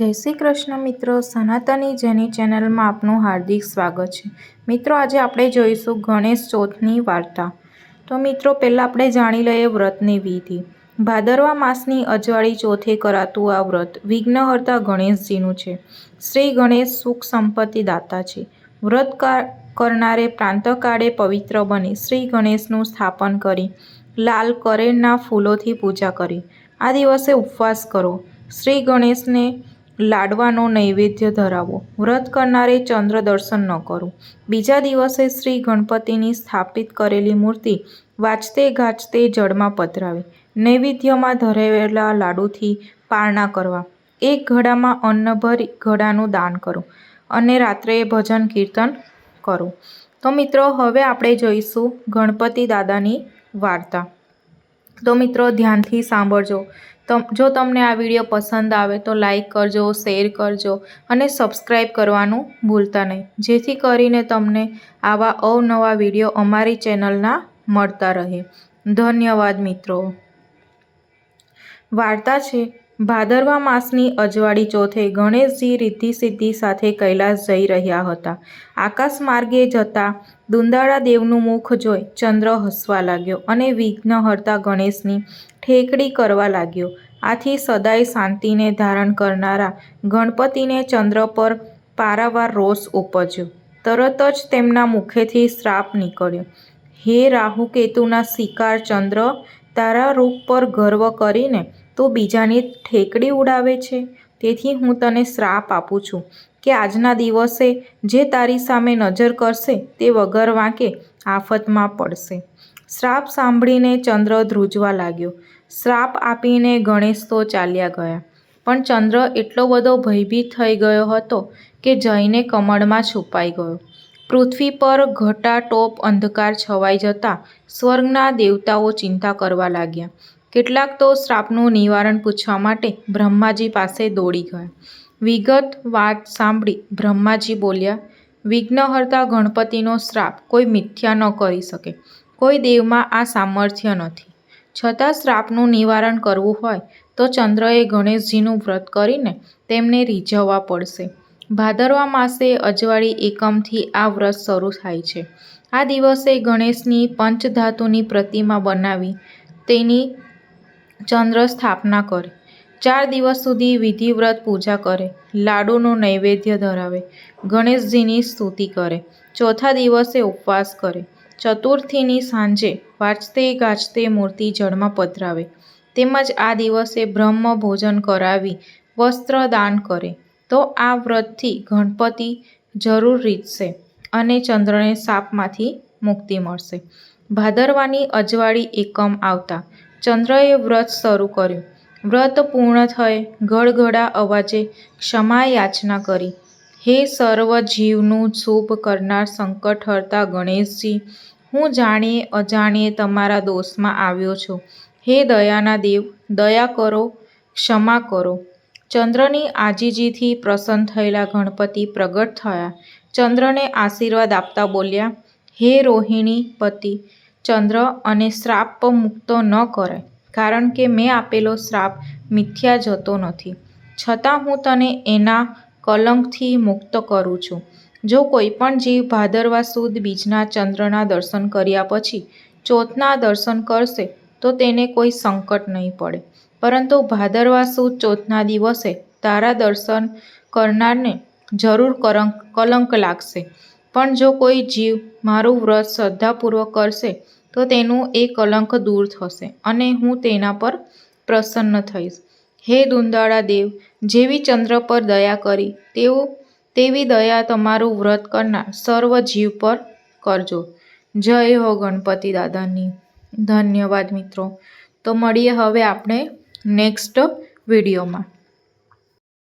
જય શ્રી કૃષ્ણ મિત્રો, સનાતની જેની ચેનલમાં આપનું હાર્દિક સ્વાગત છે. મિત્રો, આજે આપણે જોઈશું ગણેશ ચોથની વાર્તા. તો મિત્રો, પહેલાં આપણે જાણી લઈએ વ્રતની વિધિ. ભાદરવા માસની અજવાળી ચોથે કરાતું આ વ્રત વિઘ્નહર્તા ગણેશજીનું છે. શ્રી ગણેશ સુખ સંપત્તિ દાતા છે. વ્રત કરનારે પ્રાંતકાળે પવિત્ર બની શ્રી ગણેશનું સ્થાપન કરી લાલ કરેણના ફૂલોથી પૂજા કરી. આ દિવસે ઉપવાસ કરો. શ્રી ગણેશને લાડવાનો નૈવેદ્ય ધરાવો. વ્રત કરનારે ચંદ્ર દર્શન ન કરવું બીજા દિવસે શ્રી ગણપતિની સ્થાપિત કરેલી મૂર્તિ વાંચતે ગાજતે જળમાં પધરાવી. નૈવેદ્યમાં ધરાવેલા લાડુથી પારણા કરવા. એક ઘડામાં અન્ન ભરી ઘડાનું દાન કરો અને રાત્રે ભજન કીર્તન કરો. તો મિત્રો, હવે આપણે જોઈશું ગણપતિ દાદાની વાર્તા. તો મિત્રો ધ્યાનથી સાંભળજો. જો તમને આ વીડિયો પસંદ આવે તો લાઈક કરજો, શેર કરજો અને સબસ્ક્રાઈબ કરવાનું ભૂલતા નહીં. જેથી કરીને તમને આવા અવનવા વીડિયો અમારી ચેનલના મળતા રહે. ધન્યવાદ મિત્રો. વાર્તા છે ભાદરવા માસની અજવાળી ચોથે ગણેશજી રિદ્ધિ સિદ્ધિ સાથે કૈલાસ જઈ રહ્યા હતા. આકાશ માર્ગે જતા દુંદાળા દેવનું મુખ જોઈ ચંદ્ર હસવા લાગ્યો અને વિઘ્નહર્તા ગણેશની ઠેકડી કરવા લાગ્યો. આથી સદાય શાંતિને ધારણ કરનારા ગણપતિને ચંદ્ર પર પારાવાર રોષ ઉપજ્યો. તરત જ તેમના મુખેથી શ્રાપ નીકળ્યો. હે રાહુ કેતુના શિકાર ચંદ્ર તારા રૂપ પર ગર્વ કરીને તું બીજાની ઠેકડી ઉડાવે છે. તેથી હું તને શ્રાપ આપું છું કે આજના દિવસે જે તારી સામે નજર કરશે તે વગર વાંકે આફતમાં પડશે. શ્રાપ સાંભળીને ચંદ્ર ધ્રુજવા લાગ્યો. શ્રાપ આપીને ગણેશ તો ચાલ્યા ગયા. પણ ચંદ્ર એટલો બધો ભયભીત થઈ ગયો હતો કે જઈને કમળમાં છુપાઈ ગયો. પૃથ્વી પર ઘટાટોપ અંધકાર છવાઈ જતા સ્વર્ગના દેવતાઓ ચિંતા કરવા લાગ્યા. કેટલાક તો શ્રાપનું નિવારણ પૂછવા માટે બ્રહ્માજી પાસે દોડી ગયા. વિગત વાત સાંભળી બ્રહ્માજી બોલ્યા, વિઘ્નહર્તા ગણપતિનો શ્રાપ કોઈ મિથ્યા ન કરી શકે. કોઈ દેવમાં આ સામર્થ્ય નથી. છતાં શ્રાપનું નિવારણ કરવું હોય તો ચંદ્રએ ગણેશજીનું વ્રત કરીને તેમને રીઝવવા પડશે. ભાદરવા માસે અજવાળી એકમથી આ વ્રત શરૂ થાય છે. આ દિવસે ગણેશની પંચધાતુની પ્રતિમા બનાવી તેની ચંદ્ર સ્થાપના કરે. ચાર દિવસ સુધી વિધિવ્રત પૂજા કરે. લાડુનું નૈવેદ્ય ધરાવે. ગણેશજીની સ્તુતિ કરે. ચોથા દિવસે ઉપવાસ કરે. ચતુર્થીની સાંજે વાંચતે ગાજતે મૂર્તિ જળમાં પધરાવે. તેમજ આ દિવસે બ્રહ્મ ભોજન કરાવી વસ્ત્ર દાન કરે. તો આ વ્રતથી ગણપતિ જરૂર રીતશે અને ચંદ્રને સાપમાંથી મુક્તિ મળશે. ભાદરવાની અજવાળી એકમ આવતા ચંદ્રએ વ્રત શરૂ કર્યું. વ્રત પૂર્ણ થયે ગળગળા અવાજે ક્ષમા યાચના કરી, હે સર્વ જીવનું શુભ કરનાર સંકટ હરતા ગણેશજી, હું જાણીએ અજાણીએ તમારા દોષમાં આવ્યો છું. હે દયાના દેવ, દયા કરો, ક્ષમા કરો. ચંદ્રની આજીજીથી પ્રસન્ન થયેલા ગણપતિ પ્રગટ થયા. ચંદ્રને આશીર્વાદ આપતા બોલ્યા, હે રોહિણી પતિ, ચંદ્ર અને શ્રાપ મુક્ત ન કરાય કારણ કે મેં આપેલો શ્રાપ મિથ્યા જતો નથી. છતાં હું તને એના કલંકથી મુક્ત કરું છું. જો કોઈ પણ જીવ ભાદરવા સુદ બીજના ચંદ્રના દર્શન કર્યા પછી ચોથના દર્શન કરશે તો તેને કોઈ સંકટ નહીં પડે. પરંતુ ભાદરવા સુદ ચોથના દિવસે તારા દર્શન કરનારને જરૂર કલંક લાગશે. પણ જો કોઈ જીવ મારું વ્રત શ્રદ્ધાપૂર્વક કરશે, તો તેનું એ કલંક દૂર થશે અને હું તેના પર પ્રસન્ન થઈશ. હે દુંદાળા દેવ, જેવી ચંદ્ર પર દયા કરી તેવું તેવી દયા તમારું વ્રત કરનાર સર્વ જીવ પર કરજો. જય હો ગણપતિ દાદાની. ધન્યવાદ મિત્રો. તો મળીએ હવે આપણે નેક્સ્ટ વિડીયોમાં.